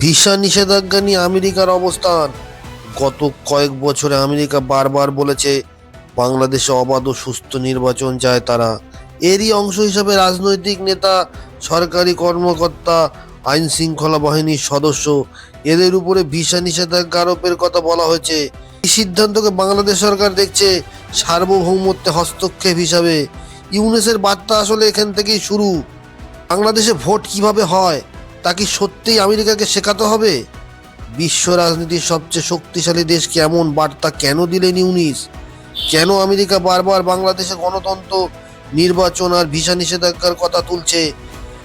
Visa নিষেধাজ্ঞা নিয়ে আমেরিকার অবস্থান। গত কয়েক বছরে আমেরিকা বারবার বলেছে, বাংলাদেশে অবাধ ও সুস্থ নির্বাচন চায় তারা। এরই অংশ হিসাবে রাজনৈতিক নেতা, সরকারি কর্মকর্তা, আইন শৃঙ্খলা বাহিনীর সদস্য, এদের উপরে ভিসা নিষেধাজ্ঞা আরোপের কথা বলা হয়েছে। এই সিদ্ধান্তকে বাংলাদেশ সরকার দেখছে সার্বভৌমত্বে হস্তক্ষেপ হিসাবে। ইউনেসের বার্তা আসলে এখান থেকেই শুরু। বাংলাদেশে ভোট কীভাবে হয়? তা কি সত্যিই আমেরিকাকে শেখাতে হবে? বিশ্ব রাজনীতির সবচেয়ে শক্তিশালী দেশকে এমন? বার্তা কেন দিলেন ইউনিস? কেন আমেরিকা বারবার বাংলাদেশে গণতন্ত্র, নির্বাচন আর ভিসা নিষেধাজ্ঞার কথা তুলছে?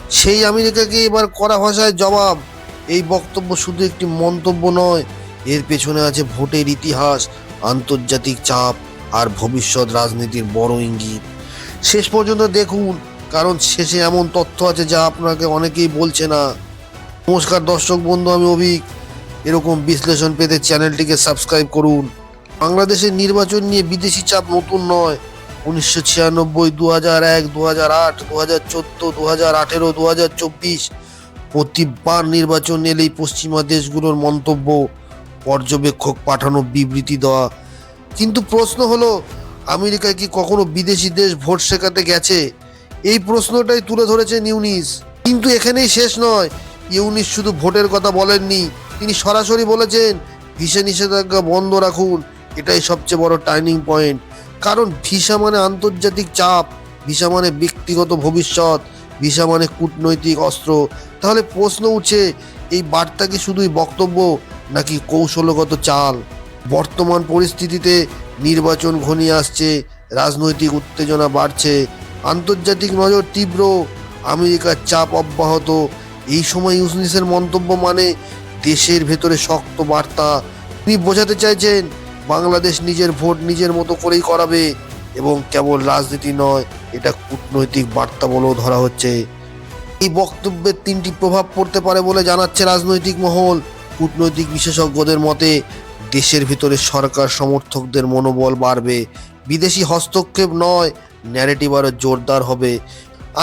সেই আমেরিকাকে এবার কড়া ভাষায় জবাব। এই বক্তব্য শুধু একটি মন্তব্য নয়, এর পেছনে আছে ভোটের ইতিহাস, আন্তর্জাতিক চাপ আর ভবিষ্যৎ রাজনীতির বড় ইঙ্গিত। শেষ পর্যন্ত দেখুন, কারণ শেষে এমন তথ্য আছে যা আপনাকে অনেকেই বলছে না। নমস্কার দর্শক বন্ধু, আমি অভিক। এরকম বিশ্লেষণ পেতে চ্যানেলটিকে সাবস্ক্রাইব করুন। বাংলাদেশের নির্বাচন নিয়ে বিদেশি চাপ নতুন নয়। উনিশশো ছিয়ানব্বই দু হাজার এক দু হাজার আট দু হাজার চোদ্দ দু হাজার আঠেরো দু হাজার চব্বিশ প্রতিবার নির্বাচন এলেই পশ্চিমা দেশগুলোর মন্তব্য, পর্যবেক্ষক পাঠানো বিবৃতি দেওয়া। কিন্তু প্রশ্ন হলো, আমেরিকায় কি কখনো বিদেশি দেশ ভোট শেখাতে গেছে? এই প্রশ্নটাই তুলে ধরেছেন ইউনিস। কিন্তু এখানেই শেষ নয়। ইউনিস শুধু ভোটের কথা বলেননি, তিনি সরাসরি বলেছেন, ভিসা নিষেধাজ্ঞা বন্ধ রাখুন, এটাই সবচেয়ে বড় টার্নিং পয়েন্ট। কারণ ভিসা মানে আন্তর্জাতিক চাপ, ভিসা মানে ব্যক্তিগত ভবিষ্যৎ, ভিসা মানে কূটনৈতিক অস্ত্র। তাহলে প্রশ্ন উঠছে, এই বার্তা কি শুধুই বক্তব্য, নাকি কৌশলগত চাল? বর্তমান পরিস্থিতিতে নির্বাচন ঘনিয়ে আসছে, রাজনৈতিক উত্তেজনা বাড়ছে, আন্তর্জাতিক নজর তীব্র, আমেরিকার চাপ অব্যাহত এই সময় ইউসনিসের মন্তব্য মানে দেশের ভেতরে শক্ত বার্তা। তিনি বোঝাতে চাইছেন, বাংলাদেশ নিজের ভোট নিজের মতো করেই করাবে এবং কেবল রাজনীতি নয়, এটা কূটনৈতিক বার্তা বলেও ধরা হচ্ছে। এই বক্তব্যের তিনটি প্রভাব পড়তে পারে বলে জানাচ্ছে রাজনৈতিক মহল। কূটনৈতিক বিশেষজ্ঞদের মতে, দেশের ভিতরে সরকার সমর্থকদের মনোবল বাড়বে। বিদেশি হস্তক্ষেপ নয় ন্যারেটিভ আরও জোরদার হবে।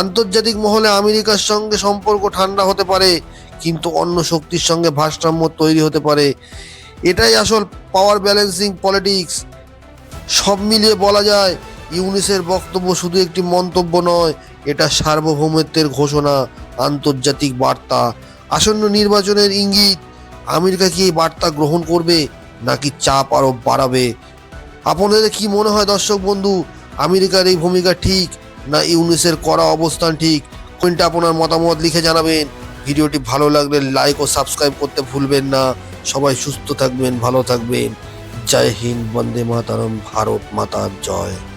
আন্তর্জাতিক মহলে আমেরিকার সঙ্গে সম্পর্ক ঠান্ডা হতে পারে, কিন্তু অন্য শক্তির সঙ্গে ভারসাম্য তৈরি হতে পারে। এটাই আসল পাওয়ার ব্যালেন্সিং পলিটিক্স সব মিলিয়ে বলা যায়, ইউনিসের বক্তব্য শুধু একটি মন্তব্য নয়, এটা সার্বভৌমত্বের ঘোষণা, আন্তর্জাতিক বার্তা। আসন্ন নির্বাচনের ইঙ্গিত, আমেরিকা কি এই বার্তা গ্রহণ করবে, নাকি চাপ আরও বাড়াবে? আপনাদের কি মনে হয় দর্শক বন্ধু, আমেরিকার এই ভূমিকা ঠিক না ইউনিসের করা অবস্থান ঠিক, কোনটা আপনার মতামত লিখে জানাবেন। ভিডিওটি ভালো লাগলে লাইক ও সাবস্ক্রাইব করতে ভুলবেন না। সবাই সুস্থ থাকবেন, ভালো থাকবেন। জয় হিন্দ, বন্দে মাতারম, ভারত মাতার জয়।